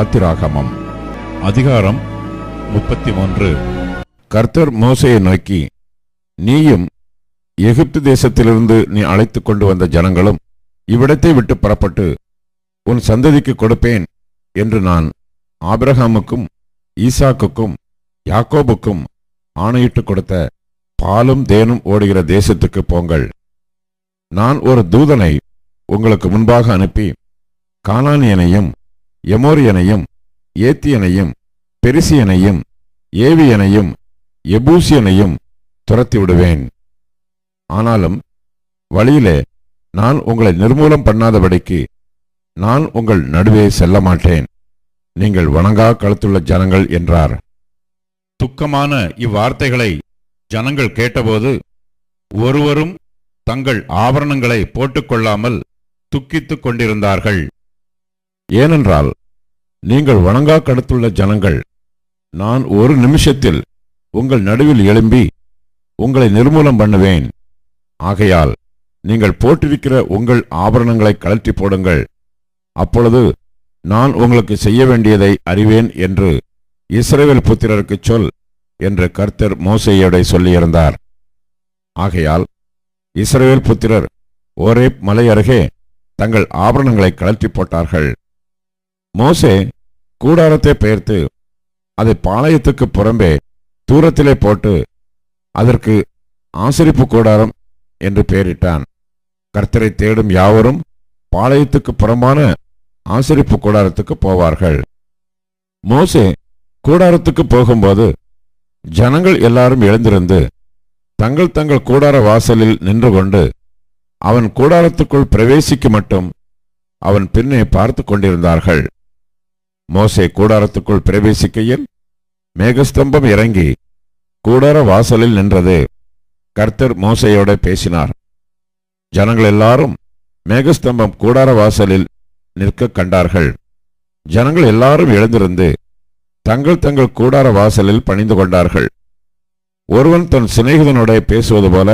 யாத்திராகமம் அதிகாரம் முப்பத்தி மூன்று கர்த்தர் மோசையை நோக்கி நீயும் எகிப்து தேசத்திலிருந்து நீ அழைத்து கொண்டு வந்த ஜனங்களும் இவ்விடத்தை விட்டு புறப்பட்டு உன் சந்ததிக்கு கொடுப்பேன் என்று நான் ஆபிரகாமுக்கும் ஈசாக்குக்கும் யாக்கோபுக்கும் ஆணையிட்டு கொடுத்த பாலும் தேனும் ஓடுகிற தேசத்துக்கு போங்கள். நான் ஒரு தூதனை உங்களுக்கு முன்பாக அனுப்பி கானானியனையும் எமோரியனையும் ஏத்தியனையும் பெரிசியனையும் ஏவியனையும் எபூசியனையும் துரத்தி விடுவேன். ஆனாலும் வழியிலே நான் உங்களை நிர்மூலம் பண்ணாதபடிக்கு நான் உங்கள் நடுவே செல்ல மாட்டேன் நீங்கள் வணங்கா கழுத்துள்ள ஜனங்கள் என்றார். துக்கமான இவ்வார்த்தைகளை ஜனங்கள் கேட்டபோது ஒருவரும் தங்கள் ஆபரணங்களை போட்டுக்கொள்ளாமல் துக்கித்துக் கொண்டிருந்தார்கள். ஏனென்றால் நீங்கள் வணங்கா கடத்துள்ள ஜனங்கள் நான் ஒரு நிமிஷத்தில் உங்கள் நடுவில் எழும்பி உங்களை நிர்மூலம் பண்ணுவேன். ஆகையால் நீங்கள் போட்டிருக்கிற உங்கள் ஆபரணங்களை கழற்றி போடுங்கள். அப்பொழுது நான் உங்களுக்கு செய்ய வேண்டியதை அறிவேன் என்று இஸ்ரேவேல் புத்திரருக்கு சொல் என்று கர்த்தர் மோசையோட சொல்லியிருந்தார். ஆகையால் இஸ்ரேவேல் புத்திரர் ஓரேப் மலை அருகே தங்கள் ஆபரணங்களை கழற்றி போட்டார்கள். மோசே கூடாரத்தை பெயர்த்து அதை பாளையத்துக்கு புறம்பே தூரத்திலே போட்டு அதற்கு ஆசரிப்பு கூடாரம் என்று பெயரிட்டான். கர்த்தரை தேடும் யாவரும் பாளையத்துக்கு புறம்பான ஆசரிப்பு கூடாரத்துக்கு போவார்கள். மோசே கூடாரத்துக்கு போகும்போது ஜனங்கள் எல்லாரும் எழுந்திருந்து தங்கள் தங்கள் கூடார வாசலில் நின்று கொண்டு அவன் கூடாரத்துக்குள் பிரவேசிக்கு மட்டும் அவன் பின்னே பார்த்து கொண்டிருந்தார்கள். மோசே கூடாரத்துக்குள் பிரவேசிக்கையில் மேகஸ்தம்பம் இறங்கி கூடார வாசலில் நின்றது. கர்த்தர் மோசையோட பேசினார். ஜனங்கள் எல்லாரும் மேகஸ்தம்பம் கூடார வாசலில் நிற்க கண்டார்கள். ஜனங்கள் எல்லாரும் எழுந்திருந்து தங்கள் தங்கள் கூடார வாசலில் பணிந்து கொண்டார்கள். ஒருவன் தன் சிநேகிதனோட பேசுவது போல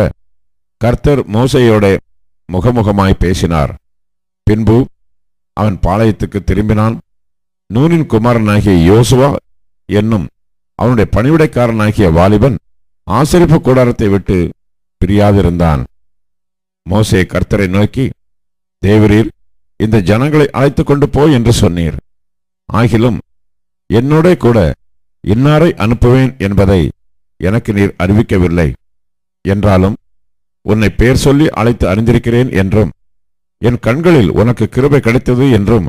கர்த்தர் மோசையோட முகமுகமாய் பேசினார். பின்பு அவன் பாளையத்துக்கு திரும்பினான். நூனின் குமாரனாகிய யோசுவா என்னும் அவனுடைய பணிவிடைக்காரனாகிய வாலிபன் ஆசரிப்பு கூடாரத்தை விட்டு பிரியாதிருந்தான். மோசே கர்த்தரை நோக்கி தேவரீர் இந்த ஜனங்களை அழைத்துக் கொண்டு போ என்று சொன்னீர். ஆகிலும் என்னோட கூட இன்னாரை அனுப்புவேன் என்பதை எனக்கு நீர் அறிவிக்கவில்லை. என்றாலும் உன்னை பேர் சொல்லி அழைத்து அறிந்திருக்கிறேன் என்றும் என் கண்களில் உனக்கு கிருபை கிடைத்தது என்றும்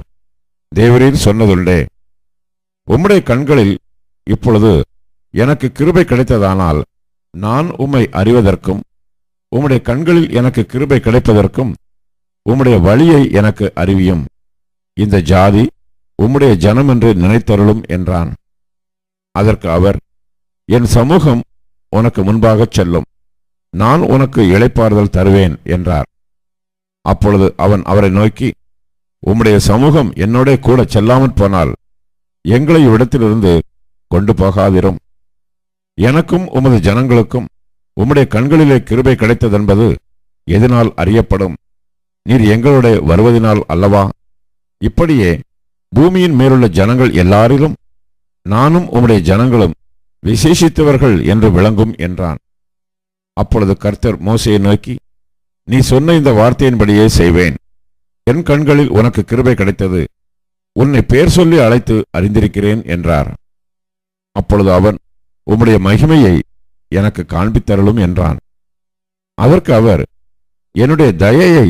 தேவரீர் சொன்னதுண்டே உம்முடைய கண்களில் இப்பொழுது எனக்கு கிருபை கிடைத்ததானால் நான் உம்மை அறிவதற்கும் உம்முடைய கண்களில் எனக்கு கிருபை கிடைப்பதற்கும் உம்முடைய வழியை எனக்கு அறிவியும். இந்த ஜாதி உம்முடைய ஜனம் என்று நினைத்தருளும் என்றான். அதற்கு அவர் என் சமூகம் உனக்கு முன்பாகச் செல்லும். நான் உனக்கு இழைப்பாறுதல் தருவேன் என்றார். அப்பொழுது அவன் அவரை நோக்கி உம்முடைய சமூகம் என்னோட கூட செல்லாமற் போனால் எங்களை இவ்விடத்திலிருந்து கொண்டு போகாதிரும். எனக்கும் உமது ஜனங்களுக்கும் உம்முடைய கண்களிலே கிருபை கிடைத்ததென்பது எதனால் அறியப்படும்? நீர் எங்களுடைய வருவதினால் அல்லவா? இப்படியே பூமியின் மேலுள்ள ஜனங்கள் எல்லாரிலும் நானும் உம்முடைய ஜனங்களும் விசேஷித்தவர்கள் என்று விளங்கும் என்றான். அப்பொழுது கர்த்தர் மோசையை நோக்கி நீ சொன்ன இந்த வார்த்தையின்படியே செய்வேன். என் கண்களில் உனக்கு கிருபை கிடைத்தது. உன்னை பேர் சொல்லி அழைத்து அறிந்திருக்கிறேன் என்றார். அப்பொழுது அவன் உம்முடைய மகிமையை எனக்கு காண்பித்தருளும் என்றான். அதற்கு அவர் என்னுடைய தயையை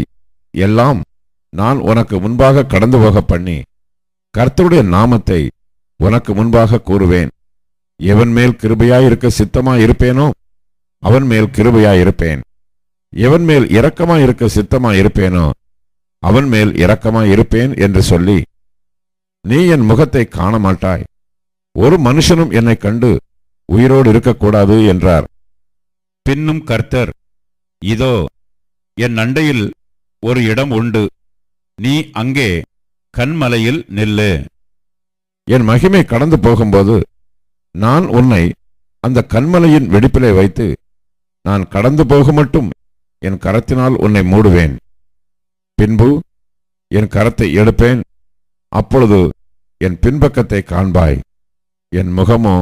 எல்லாம் நான் உனக்கு முன்பாக கடந்து போக பண்ணி கர்த்தருடைய நாமத்தை உனக்கு முன்பாக கூறுவேன். எவன் மேல் கிருபையாயிருக்க சித்தமாயிருப்பேனோ அவன் மேல் கிருபையாயிருப்பேன். எவன் மேல் இரக்கமாயிருக்க சித்தமாயிருப்பேனோ அவன் மேல் இரக்கமாய் இருப்பேன் என்று சொல்லி நீ என் முகத்தை காண மாட்டாய் ஒரு மனுஷனும் என்னை கண்டு உயிரோடு இருக்கக்கூடாது என்றார். பின்னும் கர்த்தர் இதோ என் அண்டையில் ஒரு இடம் உண்டு. நீ அங்கே கண்மலையில் நில்லு. என் மகிமை கடந்து போகும்போது நான் உன்னை அந்த கண்மலையின் வெடிப்பிலே வைத்து நான் கடந்து போக மட்டும் என் கரத்தினால் உன்னை மூடுவேன். பின்பு என் கரத்தை எடுப்பேன். அப்பொழுது என் பின்பக்கத்தை காண்பாய். என் முகமோ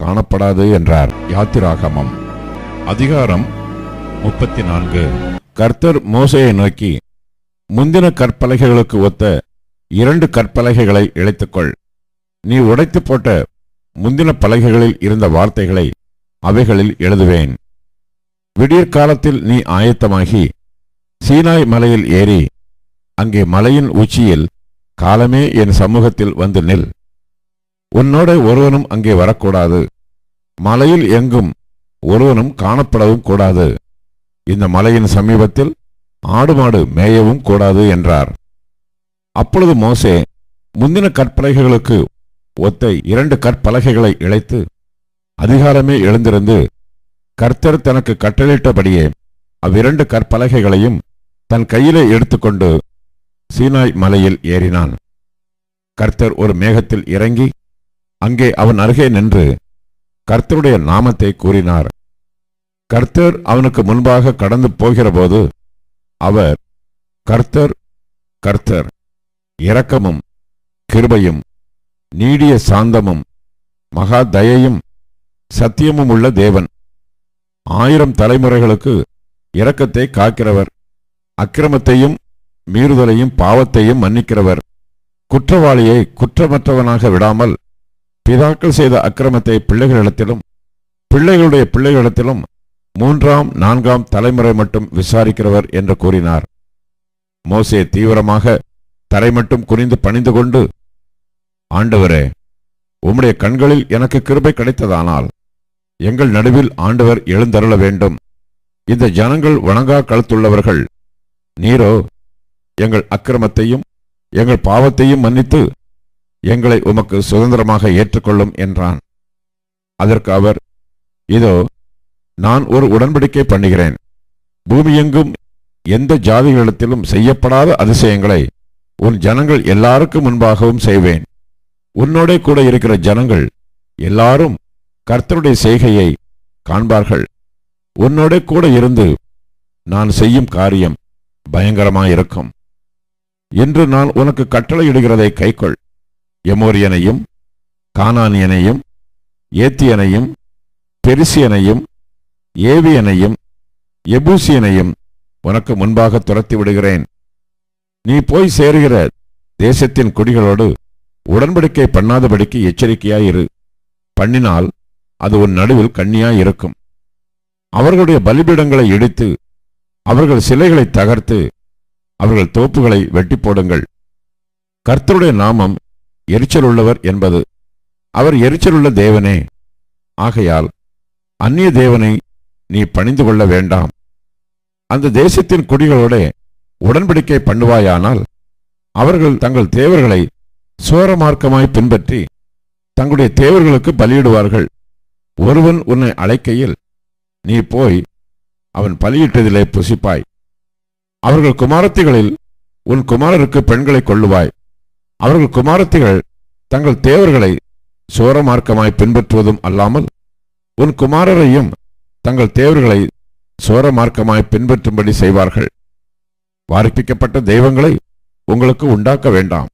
காணப்படாது என்றார். யாத்திராகமம். அதிகாரம் முப்பத்தி நான்கு கர்த்தர் மோசையை நோக்கி முந்தின கற்பலகைகளுக்கு ஒத்த இரண்டு கற்பலகைகளை இழைத்துக்கொள். நீ உடைத்து போட்ட முந்தின பலகைகளில் இருந்த வார்த்தைகளை அவைகளில் எழுதுவேன். விடியற் காலத்தில் நீ ஆயத்தமாகி சீனாய் மலையில் ஏறி அங்கே மலையின் உச்சியில் காலமே என் சமூகத்தில் வந்து நில். உன்னோட ஒருவனும் அங்கே வரக்கூடாது. மலையில் எங்கும் ஒருவனும் காணப்படவும் கூடாது. இந்த மலையின் சமீபத்தில் ஆடு மாடு மேயவும் கூடாது என்றார். அப்பொழுது மோசே முந்தின கற்பலகைகளுக்கு ஒத்த இரண்டு கற்பலகைகளை இழைத்து அதிகாரமே எழுந்திருந்து கர்த்தர் தனக்கு கட்டளையிட்டபடியே அவ்விரண்டு கற்பலகைகளையும் தன் கையிலே எடுத்துக்கொண்டு சீனாய் மலையில் ஏறினான். கர்த்தர் ஒரு மேகத்தில் இறங்கி அங்கே அவன் அருகே நின்று கர்த்தருடைய நாமத்தை கூறினார். கர்த்தர் அவனுக்கு முன்பாக கடந்து போகிறபோது அவர் கர்த்தர் கர்த்தர் இரக்கமும் கிருபையும் நீடிய சாந்தமும் மகா தயையும் சத்தியமும் உள்ள தேவன். ஆயிரம் தலைமுறைகளுக்கு இரக்கத்தை காக்கிறவர். அக்கிரமத்தையும் மீறுதலையும் பாவத்தையும் மன்னிக்கிறவர். குற்றவாளியை குற்றமற்றவனாக விடாமல் பிதாக்கள் செய்த அக்கிரமத்தை பிள்ளைகளிடத்திலும் பிள்ளைகளுடைய பிள்ளைகளிடத்திலும் மூன்றாம் நான்காம் தலைமுறை மட்டும் விசாரிக்கிறவர் என்று கூறினார். மோசே தீவிரமாக தரை மட்டும் குனிந்து பணிந்து கொண்டு ஆண்டவரே உம்முடைய கண்களில் எனக்கு கிருபை கிடைத்ததானால் எங்கள் நடுவில் ஆண்டவர் எழுந்தருள வேண்டும். இந்த ஜனங்கள் வணங்கா கழுத்துள்ளவர்கள் நீரோ எங்கள் அக்கிரமத்தையும் எங்கள் பாவத்தையும் மன்னித்து எங்களை உமக்கு சுதந்திரமாக ஏற்றுக்கொள்ளும் என்றான். அதற்கு அவர் இதோ நான் ஒரு உடன்படிக்கை பண்ணுகிறேன். பூமியெங்கும் எந்த ஜாதிகளிடத்திலும் செய்யப்படாத அதிசயங்களை உன் ஜனங்கள் எல்லாருக்கும் முன்பாகவும் செய்வேன். உன்னோடே கூட இருக்கிற ஜனங்கள் எல்லாரும் கர்த்தருடைய செய்கையை காண்பார்கள். உன்னோடே கூட இருந்து நான் செய்யும் காரியம் பயங்கரமாயிருக்கும் என்று நான் உனக்கு கட்டளையிடுகிறதை கைக்கொள். எமோரியனையும் கானானியனையும் ஏத்தியனையும் பெரிசியனையும் ஏவியனையும் எபூசியனையும் உனக்கு முன்பாக துரத்தி விடுகிறேன். நீ போய் சேருகிற தேசத்தின் குடிகளோடு உடன்படிக்கை பண்ணாதபடிக்கு எச்சரிக்கையாயிரு பண்ணினால் அது உன் நடுவில் கண்ணியாயிருக்கும் அவர்களுடைய பலிபீடங்களை இடித்து அவர்கள் சிலைகளை தகர்த்து அவர்கள் தோப்புகளை வெட்டி போடுங்கள். கர்த்தருடைய நாமம் எரிச்சலுள்ளவர் என்பது அவர் எரிச்சலுள்ள தேவனே. ஆகையால் அந்நிய தேவனை நீ பணிந்து கொள்ள வேண்டாம். அந்த தேசத்தின் குடிகளோட உடன்படிக்கை பண்ணுவாயானால் அவர்கள் தங்கள் தேவர்களை சோரமார்க்கமாய் பின்பற்றி தங்களுடைய தேவர்களுக்கு பலியிடுவார்கள். ஒருவன் உன்னை அழைக்கையில் நீ போய் அவன் பலியிட்டதிலே புசிப்பாய். அவர்கள் குமாரத்திகளில் உன் குமாரருக்கு பெண்களை கொள்ளுவாய் அவர்கள் குமாரத்திகள் தங்கள் தேவர்களை சோரமார்க்கமாய் பின்பற்றுவதும் அல்லாமல் உன் குமாரரையும் தங்கள் தேவர்களை சோரமார்க்கமாய் பின்பற்றும்படி செய்வார்கள். வாரிப்பிக்கப்பட்ட தெய்வங்களை உங்களுக்கு உண்டாக்க வேண்டாம்.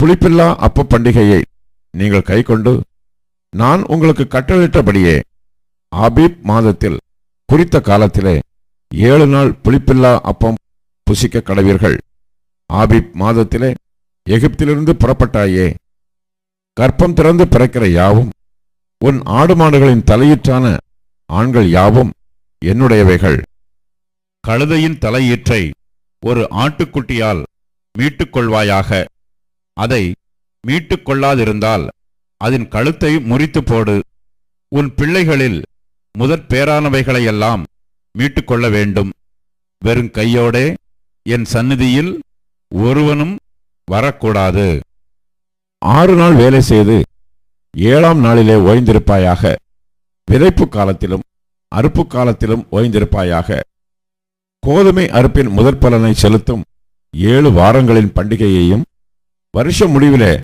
புளிப்பில்லா அப்ப பண்டிகையை நீங்கள் கைக்கொண்டு நான் உங்களுக்கு கட்டளிட்டபடியே ஆபீப் மாதத்தில் குறித்த காலத்திலே ஏழு நாள் புளிப்பில்லா அப்பம் புசிக்க கடவீர்கள். ஆபிப் மாதத்திலே எகிப்திலிருந்து புறப்பட்டாயே. கற்பம் திறந்து பிறக்கிற யாவும் உன் ஆடு மாடுகளின் தலையீற்றான ஆண்கள் யாவும் என்னுடையவைகள். கழுதையின் தலையீற்றை ஒரு ஆட்டுக்குட்டியால் மீட்டுக்கொள்வாயாக. அதை மீட்டுக்கொள்ளாதிருந்தால் அதன் கழுத்தை முறித்துப் போடு. உன் பிள்ளைகளில் முதற் பேரானவைகளையெல்லாம் மீட்டுக் கொள்ள வேண்டும். வெறும் கையோடே என் சந்நிதியில் ஒருவனும் வரக்கூடாது. ஆறு நாள் வேலை செய்து ஏழாம் நாளிலே ஓய்ந்திருப்பாயாக. விதைப்பு காலத்திலும் அறுப்பு காலத்திலும் ஓய்ந்திருப்பாயாக. கோதுமை அறுப்பின் முதற் பலனை செலுத்தும் ஏழு வாரங்களின் பண்டிகையையும் வருஷ முடிவிலே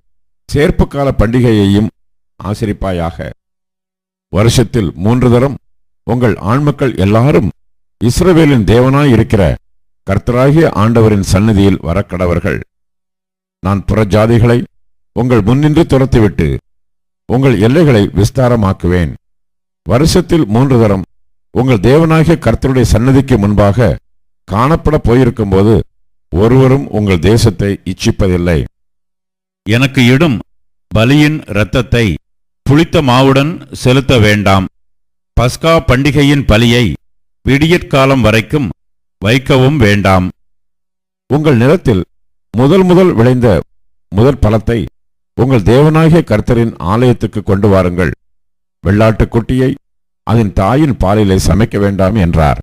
சேர்ப்பு கால பண்டிகையையும் ஆசிரிப்பாயாக. வருஷத்தில் மூன்று தரம். உங்கள் ஆண்மக்கள் எல்லாரும் இஸ்ரவேலின் தேவனாய் இருக்கிற கர்த்தராகிய ஆண்டவரின் சந்நிதியில் வரக்கடவர்கள். நான் புறஜாதிகளை உங்கள் முன்னின்று துரத்திவிட்டு உங்கள் எல்லைகளை விஸ்தாரமாக்குவேன். வருஷத்தில் மூன்று தரம். உங்கள் தேவனாகிய கர்த்தருடைய சன்னதிக்கு முன்பாக காணப்பட போயிருக்கும்போது ஒருவரும் உங்கள் தேசத்தை இச்சிப்பதில்லை. எனக்கு இடும் பலியின் இரத்தத்தை புளித்த மாவுடன் செலுத்த வேண்டாம். பஸ்கா பண்டிகையின் பலியை விடியற்காலம் வரைக்கும் வைக்கவும் வேண்டாம். உங்கள் நிலத்தில் முதல் முதல் விளைந்த முதல் பழத்தை உங்கள் தேவனாகிய கர்த்தரின் ஆலயத்துக்கு கொண்டு வாருங்கள். வெள்ளாட்டுக் குட்டியை அதன் தாயின் பாலிலே சமைக்க வேண்டாம் என்றார்.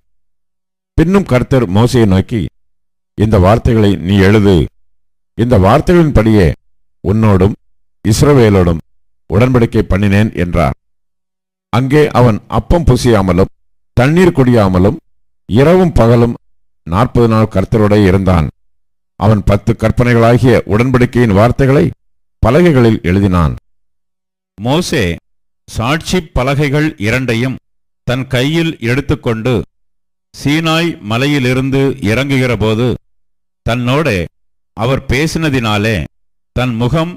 பின்னும் கர்த்தர் மோசையை நோக்கி இந்த வார்த்தைகளை நீ எழுது. இந்த வார்த்தைகளின்படியே உன்னோடும் இஸ்ரவேலோடும் உடன்படிக்கை பண்ணினேன் என்றார். அங்கே அவன் அப்பம் புசியாமலும் தண்ணீர் குடியாமலும் இரவும் பகலும் நாற்பது நாள் கர்த்தரோட இருந்தான். அவன் பத்து கற்பனைகளாகிய உடன்படிக்கையின் வார்த்தைகளை பலகைகளில் எழுதினான். மோசே சாட்சி பலகைகள் இரண்டையும் தன் கையில் எடுத்துக்கொண்டு சீனாய் மலையிலிருந்து இறங்குகிறபோது தன்னோடே அவர் பேசினதினாலே தன் முகம்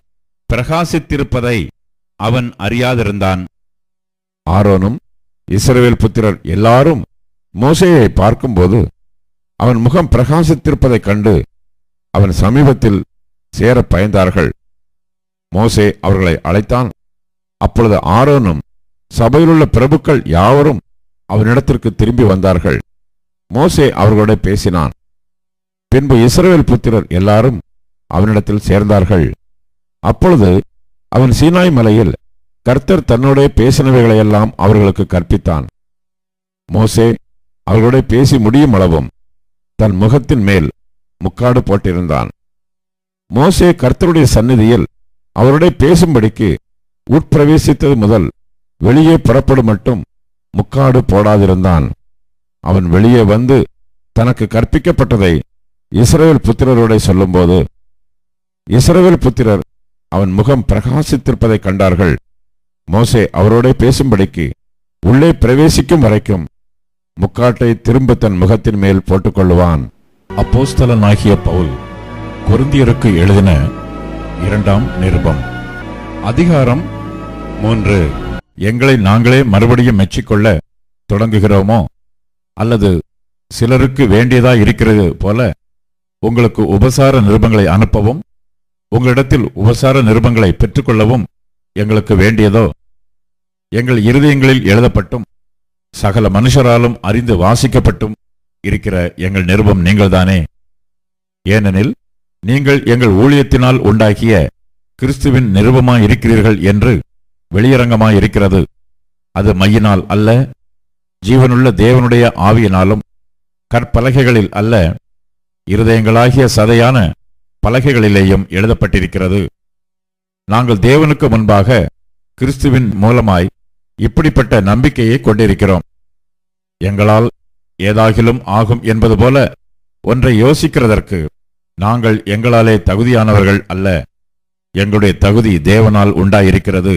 பிரகாசித்திருப்பதை அவன் அறியாதிருந்தான். ஆரோனும் இஸ்ரவேல் புத்திரர் எல்லாரும் மோசையை பார்க்கும்போது அவன் முகம் பிரகாசித்திருப்பதைக் கண்டு அவன் சமீபத்தில் சேர பயந்தார்கள். மோசே அவர்களை அழைத்தான். அப்பொழுது ஆரோனும் சபையிலுள்ள பிரபுக்கள் யாவரும் அவனிடத்திற்கு திரும்பி வந்தார்கள். மோசே அவர்களோட பேசினான். பின்பு இஸ்ரவேல் புத்திரர் எல்லாரும் அவனிடத்தில் சேர்ந்தார்கள். அப்பொழுது அவன் சீனாய் மலையில் கர்த்தர் தன்னோட பேசினவைகளையெல்லாம் அவர்களுக்கு கற்பித்தான். மோசே அவர்களோட பேசி முடியும் அளவும் தன் முகத்தின் மேல் முக்காடு போட்டிருந்தான். மோசே கர்த்தருடைய சந்நிதியில் அவருடைய பேசும்படிக்கு உட்பிரவேசித்தது முதல் வெளியே புறப்படும் மட்டும் முக்காடு போடாதிருந்தான். அவன் வெளியே வந்து தனக்கு கற்பிக்கப்பட்டதை இஸ்ரேல் புத்திரரோட சொல்லும்போது இஸ்ரேல் புத்திரர் அவன் முகம் பிரகாசித்திருப்பதைக் கண்டார்கள். மோசே அவரோட பேசும்படிக்கு உள்ளே பிரவேசிக்கும் வரைக்கும் முக்காட்டை திரும்ப தன் முகத்தின் மேல் போட்டுக்கொள்ளுவான். அப்போஸ்தலனாகிய பவுல் குருந்தியருக்கு எழுதின இரண்டாம் நிருபம். அதிகாரம் மூன்று. எங்களை நாங்களே மறுபடியும் மெச்சிக்கொள்ள தொடங்குகிறோமோ? அல்லது சிலருக்கு வேண்டியதா இருக்கிறது போல உங்களுக்கு உபசார நிருபங்களை அனுப்பவும்? உங்களிடத்தில் உபசார நிருபங்களை பெற்றுக்கொள்ளவும் எங்களுக்கு வேண்டியதோ எங்கள் இருதயங்களில் எழுதப்பட்டும் சகல மனுஷராலும் அறிந்து வாசிக்கப்பட்டும் இருக்கிற எங்கள் நிருபம் நீங்கள்தானே? ஏனெனில் நீங்கள் எங்கள் ஊழியத்தினால் உண்டாகிய கிறிஸ்துவின் நிருபமாயிருக்கிறீர்கள் என்று வெளியரங்கமாயிருக்கிறது. அது மையினால் அல்ல ஜீவனுள்ள தேவனுடைய ஆவியினாலும் கற்பலகைகளில் அல்ல இருதயங்களாகிய சதையான பலகைகளிலேயும் எழுதப்பட்டிருக்கிறது. நாங்கள் தேவனுக்கு முன்பாக கிறிஸ்துவின் மூலமாய் இப்படிப்பட்ட நம்பிக்கையை கொண்டிருக்கிறோம். எங்களால் ஏதாகிலும் ஆகும் என்பது போல ஒன்றை யோசிக்கிறதற்கு நாங்கள் எங்களாலே தகுதியானவர்கள் அல்ல. எங்களுடைய தகுதி தேவனால் உண்டாயிருக்கிறது.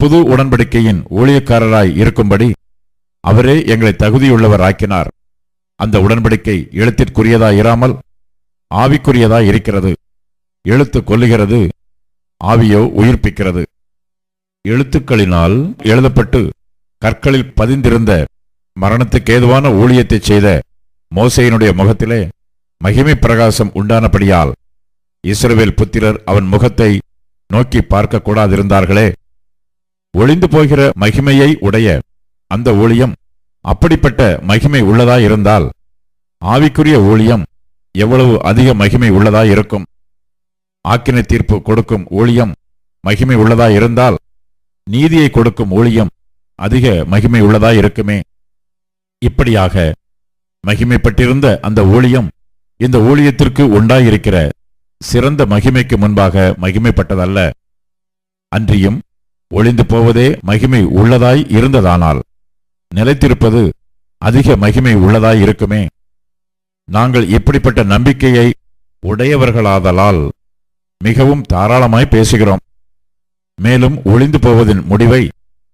புது உடன்படிக்கையின் ஊழியக்காரராய் இருக்கும்படி அவரே எங்களை தகுதியுள்ளவர் ஆக்கினார் அந்த உடன்படிக்கை எழுத்திற்குரியதாயிராமல் ஆவிக்குரியதாய் இருக்கிறது. எழுத்து கொல்லுகிறது ஆவியோ உயிர்ப்பிக்கிறது. எழுத்துக்களினால் எழுதப்பட்டு கற்களில் பதிந்திருந்த மரணத்துக்கேதுவான ஊழியத்தைச் செய்த மோசையினுடைய முகத்திலே மகிமை பிரகாசம் உண்டானபடியால் இஸ்ரவேல் புத்திரர் அவன் முகத்தை நோக்கி பார்க்க கூடாதிருந்தார்களே. ஒளிந்து போகிற மகிமையை உடைய அந்த ஊழியம் அப்படிப்பட்ட மகிமை உள்ளதாயிருந்தால் ஆவிக்குரிய ஊழியம் எவ்வளவு அதிக மகிமை உள்ளதாயிருக்கும் ஆக்கினை தீர்ப்பு கொடுக்கும் ஊழியம் மகிமை உள்ளதாயிருந்தால் நீதியை கொடுக்கும் ஊழியம் அதிக மகிமை உள்ளதாயிருக்குமே இப்படியாக மகிமைப்பட்டிருந்த அந்த ஊழியம் இந்த ஊழியத்திற்கு உண்டாயிருக்கிற சிறந்த மகிமைக்கு முன்பாக மகிமைப்பட்டதல்ல. அன்றியும் ஒளிந்து போவதே மகிமை உள்ளதாய் இருந்ததானால் நிலைத்திருப்பது அதிக மகிமை உள்ளதாய் இருக்குமே? நாங்கள் இப்படிப்பட்ட நம்பிக்கையை உடையவர்களாதலால் மிகவும் தாராளமாய் பேசுகிறோம். மேலும் ஒளிந்து போவதின் முடிவை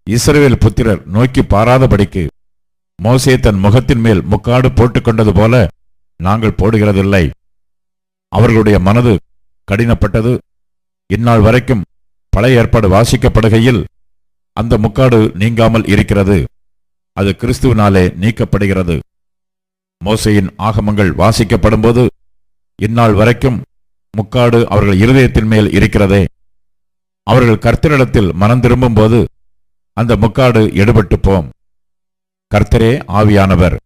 இஸ்ரேல் புத்திரர் நோக்கி பாராதபடிக்கு மோசே தன் முகத்தின் மேல் முக்காடு போட்டுக்கொண்டது போல நாங்கள் போடுகிறதில்லை. அவர்களுடைய மனது கடினப்பட்டது. இந்நாள் வரைக்கும் பழைய ஏற்பாடு வாசிக்கப்படுகையில் அந்த முக்காடு நீங்காமல் இருக்கிறது. அது கிறிஸ்துவினாலே நீக்கப்படுகிறது. மோசையின் ஆகமங்கள் வாசிக்கப்படும்போது இந்நாள் வரைக்கும் முக்காடு அவர்கள் இருதயத்தின் மேல் இருக்கிறதே. அவர்கள் கர்த்தரிடத்தில் மனம் திரும்பும்போது அந்த முக்காடு எடுபட்டு போம் கர்த்தரே ஆவியானவர்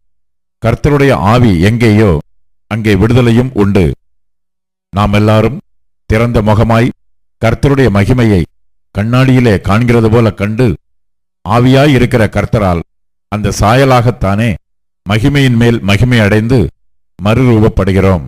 கர்த்தருடைய ஆவி எங்கேயோ அங்கே விடுதலையும் உண்டு. நாம் எல்லாரும் திறந்த முகமாய் கர்த்தருடைய மகிமையை கண்ணாடியிலே காண்கிறது போல கண்டு ஆவியாய் இருக்கிற கர்த்தரால் அந்த சாயலாகத்தானே மகிமையின் மேல் மகிமை அடைந்து மறுரூபப்படுகிறோம்.